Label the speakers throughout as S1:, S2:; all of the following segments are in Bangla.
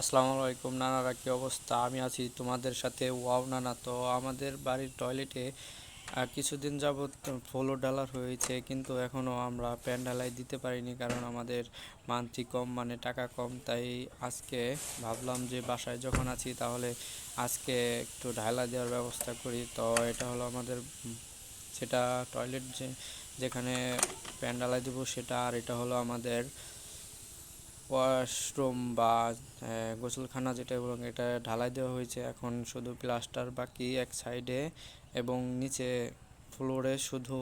S1: আসসালামু আলাইকুম, নানারা কি অবস্থা? আমি আছি তোমাদের সাথে। ওয়াও, নানা। তো আমাদের বাড়ির টয়লেটে কিছুদিন যাবৎ ফ্লো ডালার হয়েছে, কিন্তু এখনও আমরা প্যান ঢালাই দিতে পারিনি কারণ আমাদের মান্থলি কম মানে টাকা কম। তাই আজকে ভাবলাম যে বাসায় যখন আছি তাহলে আজকে একটু ঢালা দেওয়ার ব্যবস্থা করি। তো এটা হলো আমাদের, সেটা টয়লেট যে, যেখানে প্যান ঢালাই দেবো সেটা, আর এটা হলো আমাদের ওয়াশরুম বা গোসলখানা যেটা এবং এটা ঢালাই দেওয়া হয়েছে, এখন শুধু প্লাস্টার বাকি এক সাইডে এবং নিচে ফ্লোরে শুধু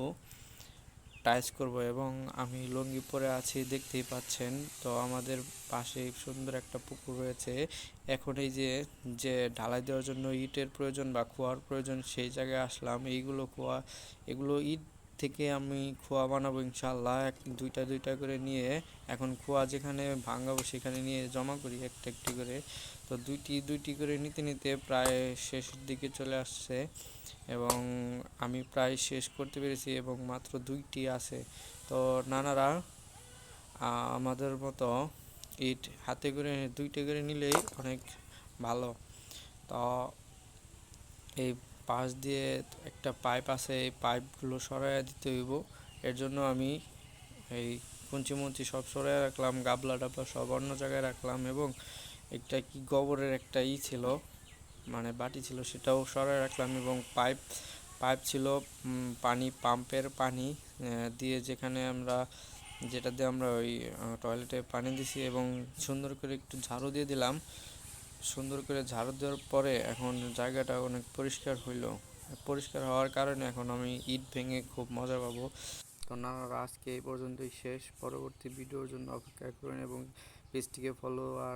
S1: টাইলস করব এবং আমি লুঙ্গি পরে আছি, দেখতেই পাচ্ছেন। তো আমাদের পাশে সুন্দর একটা পুকুর রয়েছে। এখন এই যে যে ঢালাই দেওয়ার জন্য ইটের প্রয়োজন বা খোয়ার প্রয়োজন, সেই জায়গায় আসলাম। এইগুলো খোয়া, এগুলো ইট থেকে আমি খোয়া বানাবো ইনশাল্লাহ এক, দুইটা দুইটা করে নিয়ে এখন খোয়া যেখানে ভাঙাবো সেখানে নিয়ে জমা করি একটা একটি করে। তো দুইটি দুইটি করে নিতে নিতে প্রায় শেষের দিকে চলে আসছে এবং আমি প্রায় শেষ করতে পেরেছি এবং মাত্র দুইটি আছে। তো নানারা আমাদের মতো ইট হাতে করে, দুইটা করে নিলেই অনেক ভালো। তো এই পাশ দিয়ে একটা পাইপ আছে, এই পাইপগুলো সরাইয়া দিতে হইব। এর জন্য আমি এই কুঞ্চি মুঞ্চি সব সরাইয়া রাখলাম, গাবলা টাবলা সব অন্য জায়গায় রাখলাম এবং একটা কি গোবরের একটা ই ছিল মানে বাটি ছিল, সেটাও সরাই রাখলাম এবং পাইপ পাইপ ছিল পানি, পাম্পের পানি দিয়ে যেখানে আমরা, যেটা দিয়ে আমরা ওই টয়লেটে পানি দিছি এবং সুন্দর করে একটু ঝাড়ু দিয়ে দিলাম। সুন্দর করে ঝাড়ু দেওয়ার পরে এখন জায়গাটা অনেক পরিষ্কার হইল। পরিষ্কার হওয়ার কারণে এখন আমি ইট ভেঙে খুব মজা পাবো। তো না, আজকে এই পর্যন্তই শেষ। পরবর্তী ভিডিওর জন্য অপেক্ষা করুন এবং পেজটিকে ফলো আর